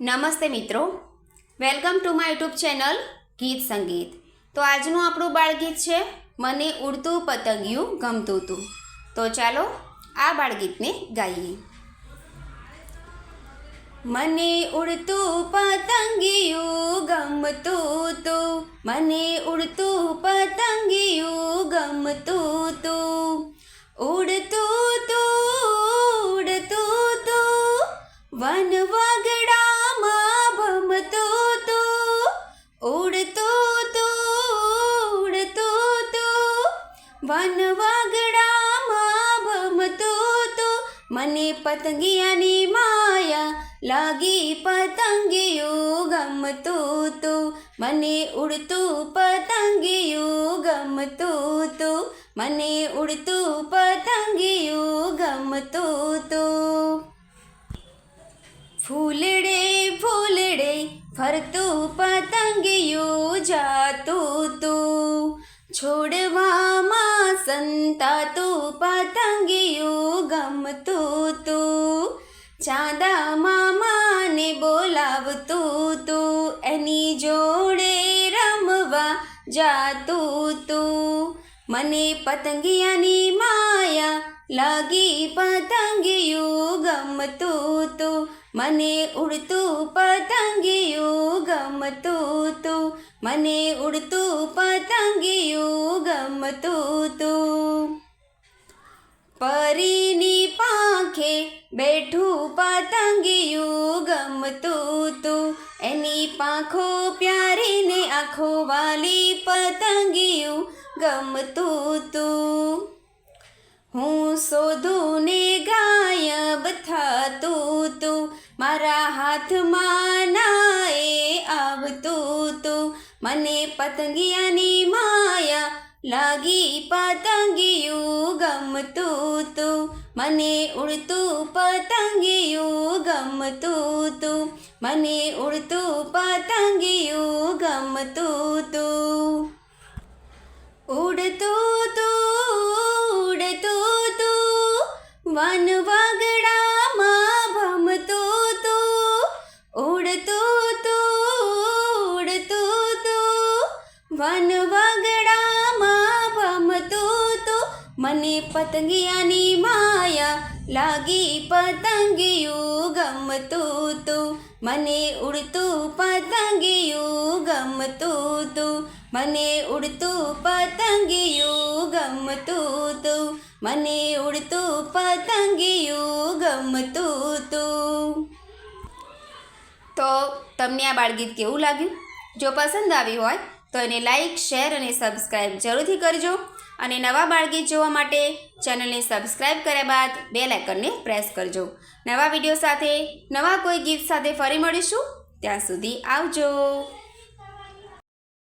નમસ્તે મિત્રો. Welcome to my YouTube channel Geet Sangeet. તો આજનું આપણું બાળગીત છે, મને ઉડતું પતંગિયું ગમતું હતું તો ચાલો આ બાળગીતને ગાઈએ. મને ઉડતું પતંગિયું ગમતું તું. મને ઉડતું પતંગિયું ગમતું તું. ઉડતું વન વગડામાં ભમતું તું મને પતંગિયાની માયા લાગી પતંગિયું ગમતું તું. મને ઉડતું પતંગિયું ગમતું તું. મને ઉડતું પતંગિયું ગમતું તું. ફૂલડે ફૂલડે ફરતું પતંગિયું જાતું તું. છોડવામાં સંતાતું પતંગિયું ગમતું તું ચાંદા મામાને બોલાવતું તું એની જોડે રમવા જાતું તું મને પતંગિયાની માયા લાગી પતંગિયું તું મને ઉડતું પતંગિયું ગમતું તું. મને ઉડતું પતંગિયું ગમતું તું. પરીની પાંખે બેઠું પતંગિયું ગમતું તું. એની પાંખો પ્યારીને આંખો વાલી પતંગિયું ગમતું તું. હું શોધું ગાયબ થતું મારા હાથમાં ના એ આવતું તું મને પતંગિયાની માયા લાગી પતંગિયું ગમતું તું. મને ઉડતું પતંગિયું ગમતું તું. મને ઉડતું પતંગિયું ગમતું તું. ઉડતું તું ઉડતું તું વન વગડામાં ભમતું તું મને પતંગિયાની માયા લાગી પતંગિયું ગમતું તું. મને ઉડતું પતંગિયું ગમતું તું. મને ઉડતું પતંગિયું ગમતું તું. મને ઉડતું પતંગિયું ગમતું તું. તો તમને આ બાળગીત કેવું લાગ્યું? જો પસંદ આવ્યું હોય તો એને લાઇક શેર અને સબસ્ક્રાઈબ જરૂરથી કરજો. અને નવા બાળગીત જોવા માટે ચેનલને સબસ્ક્રાઈબ કર્યા બાદ બે લાઇકનને પ્રેસ કરજો. નવા વીડિયો સાથે નવા કોઈ ગીત સાથે ફરી મળીશું. ત્યાં સુધી આવજો.